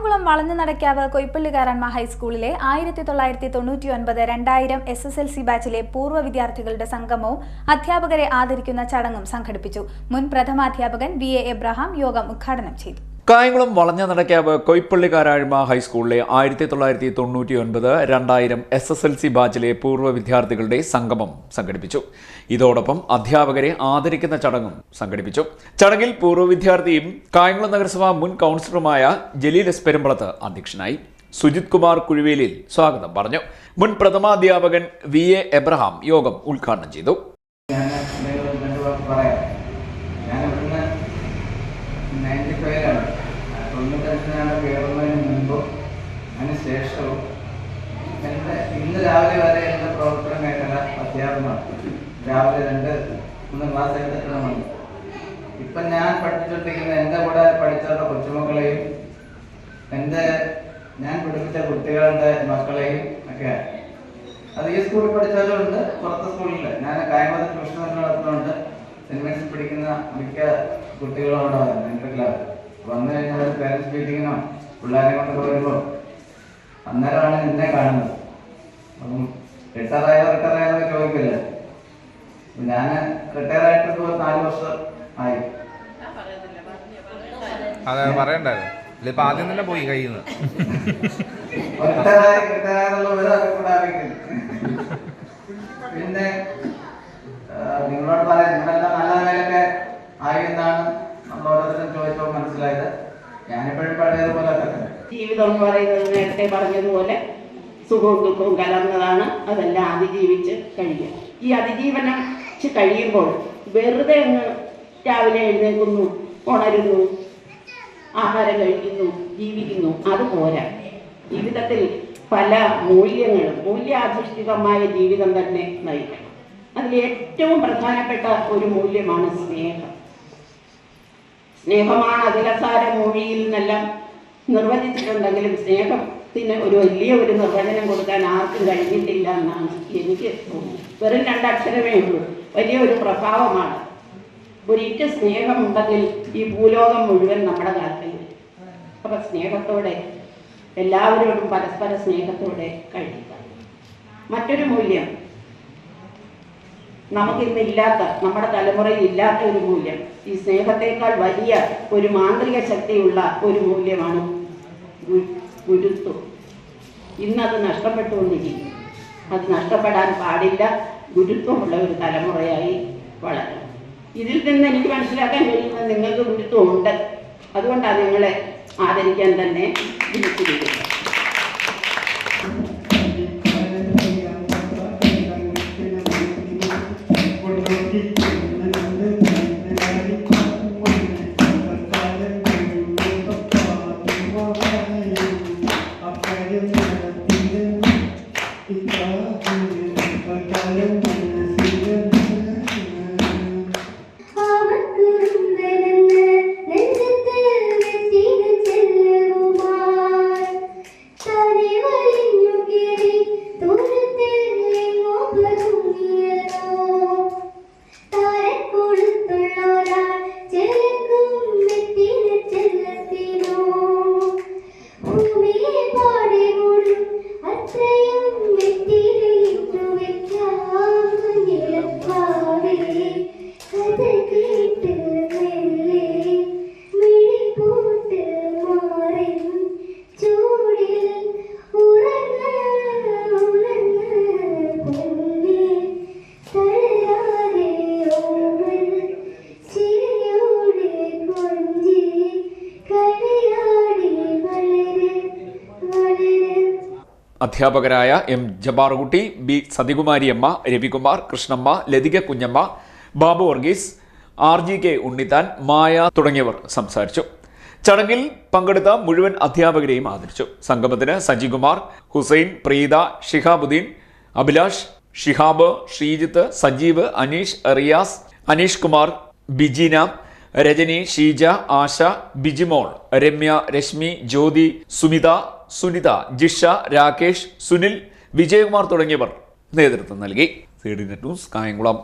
കായംകുളം വളഞ്ഞു നടക്കാവ് കൊയ്പ്പള്ളികാരന്മ ഹൈസ്കൂളിലെ ആയിരത്തി തൊള്ളായിരത്തി തൊണ്ണൂറ്റി ഒൻപത് രണ്ടായിരം എസ് എസ് എൽ സി ബാച്ചിലെ പൂർവ വിദ്യാർത്ഥികളുടെ സംഗമവും അധ്യാപകരെ ആദരിക്കുന്ന ചടങ്ങും സംഘടിപ്പിച്ചു. മുൻ പ്രഥമാധ്യാപകൻ വി എ എബ്രഹാം യോഗം ഉദ്ഘാടനം ചെയ്തു. കായംകുളം വളഞ്ഞ നടക്കാവ് കൊയ്പ്പള്ളിക്കാരാഴ്മ ഹൈസ്കൂളിലെ ആയിരത്തി തൊള്ളായിരത്തി തൊണ്ണൂറ്റി ഒൻപത് രണ്ടായിരം എസ് എസ് എൽ സി ബാച്ചിലെ പൂർവ വിദ്യാർത്ഥികളുടെ സംഗമം സംഘടിപ്പിച്ചു. ഇതോടൊപ്പം അധ്യാപകരെ ആദരിക്കുന്ന ചടങ്ങും സംഘടിപ്പിച്ചു. ചടങ്ങിൽ പൂർവ വിദ്യാർത്ഥിയും കായംകുളം നഗരസഭ മുൻ കൗൺസിലറുമായ ജലീൽ എസ് പെരുമ്പളത്ത് അധ്യക്ഷനായി സുജിത് കുമാർ കുഴുവേലിൽ സ്വാഗതം പറഞ്ഞു. മുൻ പ്രഥമാധ്യാപകൻ വി എ എബ്രഹാം യോഗം ഉദ്ഘാടനം ചെയ്തു. രാവിലെ വരെ എന്റെ പ്രവർത്തനം കഴിഞ്ഞ അധ്യാപനമാണ് രാവിലെ രണ്ട് മൂന്ന് ക്ലാസ് എടുത്തിട്ടുണ്ടെന്നുണ്ട് ഇപ്പം ഞാൻ പഠിച്ചിട്ടിരിക്കുന്ന എന്റെ കൂടെ പഠിച്ചവരുടെ കൊച്ചുമക്കളെയും എന്റെ ഞാൻ പഠിപ്പിച്ച കുട്ടികളുടെ മക്കളെയും ഒക്കെ. അത് ഈ സ്കൂളിൽ പഠിച്ചാലും ഉണ്ട് പുറത്തെ സ്കൂളിൽ. ഞാൻ കായമത ട്യൂഷൻ നടത്തുന്നുണ്ട്. മേരീസിൽ പഠിക്കുന്ന മിക്ക കുട്ടികളും അവിടെ വരുന്നത് എന്റെ ക്ലാസ് വന്നു കഴിഞ്ഞാൽ പേരൻസ് മീറ്റിങ്ങിനോ പിള്ളേരെ കൊണ്ട് വരുമ്പോൾ അന്നേരമാണ് എന്നെ കാണുന്നത്. അപ്പം റിട്ടയറായോ റിട്ടയറായോ ചോദിക്കില്ല? ഞാൻ റിട്ടയർ ആയിട്ട് ഇപ്പോൾ നാല് വർഷം ആയി. അതെ പറയണ്ടായിരുന്നു. ഇപ്പൊ ആദ്യം തന്നെ പോയി കയ്യിൽ നിന്ന് പിന്നെ നിങ്ങളോട് പറയാം നിങ്ങളെല്ലാം നല്ല നിലയിലൊക്കെ ആയി എന്നാണ് നമ്മൾ ഓരോരുത്തരും ചോദിച്ചപ്പോൾ മനസ്സിലായത്. ഞാനിപ്പോഴും പഴയതുപോലെ ജീവിതം എന്ന് പറയുന്നത് നേരത്തെ പറഞ്ഞതുപോലെ സുഖവും ദുഃഖവും കലർന്നതാണ് അതെല്ലാം അതിജീവിച്ച് കഴിയുക. ഈ അതിജീവനം കഴിയുമ്പോൾ വെറുതെ അങ്ങ് രാവിലെ എഴുന്നേൽക്കുന്നു ഉണരുന്നു ആഹാരം കഴിക്കുന്നു ജീവിക്കുന്നു അത് പോരാ. ജീവിതത്തിൽ പല മൂല്യങ്ങളും മൂല്യാധിഷ്ഠിതമായ ജീവിതം തന്നെ നയിക്കണം. അതിൽ ഏറ്റവും പ്രധാനപ്പെട്ട ഒരു മൂല്യമാണ് സ്നേഹം. സ്നേഹമാണ് അതിലസാര മൊഴിയിൽ നിന്നെല്ലാം നിർവചിച്ചിട്ടുണ്ടെങ്കിലും സ്നേഹത്തിന് ഒരു വലിയ ഒരു നിർവചനം കൊടുക്കാൻ ആർക്കും കഴിഞ്ഞിട്ടില്ല എന്നാണ് എനിക്ക് തോന്നുന്നത്. വെറും രണ്ടക്ഷരമേ ഉള്ളൂ. വലിയ ഒരു പ്രഭാവമാണ്. ഒരിറ്റ സ്നേഹമുണ്ടെങ്കിൽ ഈ ഭൂലോകം മുഴുവൻ നമ്മുടെ കാലത്തിൽ അപ്പൊ സ്നേഹത്തോടെ എല്ലാവരോടും പരസ്പര സ്നേഹത്തോടെ കഴിയുക മറ്റൊരു മൂല്യം. നമുക്കിന്ന് ഇല്ലാത്ത നമ്മുടെ തലമുറയിൽ ഇല്ലാത്ത ഒരു മൂല്യം. ഈ സ്നേഹത്തെക്കാൾ വലിയ ഒരു മാന്ത്രിക ശക്തിയുള്ള ഒരു മൂല്യമാണ് ഗുരുത്വം ഇന്നത് നഷ്ടപ്പെട്ടുകൊണ്ടിരിക്കുന്നു. അത് നഷ്ടപ്പെടാൻ പാടില്ല. ഗുരുത്വമുള്ള ഒരു തലമുറയായി വളരണം ഇതിൽ നിന്ന് എനിക്ക് മനസ്സിലാക്കാൻ കഴിയുന്നത് നിങ്ങൾക്ക് ഗുരുത്വമുണ്ട് അതുകൊണ്ടാണ് നിങ്ങളെ ആദരിക്കാൻ തന്നെ വിളിച്ചിരിക്കുന്നത്. അധ്യാപകരായ M Jabarukutty B Sathikumariyamma Ravikumar Krishnamma Lathika Kunjamma Babu Varghese R G K Unnithan Maya തുടങ്ങിയവർ സംസാരിച്ചു. ചടങ്ങിൽ പങ്കെടുത്ത മുഴുവൻ അധ്യാപകരെയും ആദരിച്ചു. സംഗമത്തിന് സജികുമാർ ഹുസൈൻ പ്രീത ഷിഹാബുദ്ദീൻ അഭിലാഷ് ഷിഹാബ് ശ്രീജിത്ത് സജീവ് അനീഷ് റിയാസ് അനീഷ് കുമാർ ബിജീന രജനി ഷീജ ആശ ബിജിമോൾ രമ്യ രശ്മി ജ്യോതി സുമിത സുനിത ജിഷ രാകേഷ് സുനിൽ വിജയകുമാർ തുടങ്ങിയവർ നേതൃത്വം നൽകി. C D net news Kayamkulam.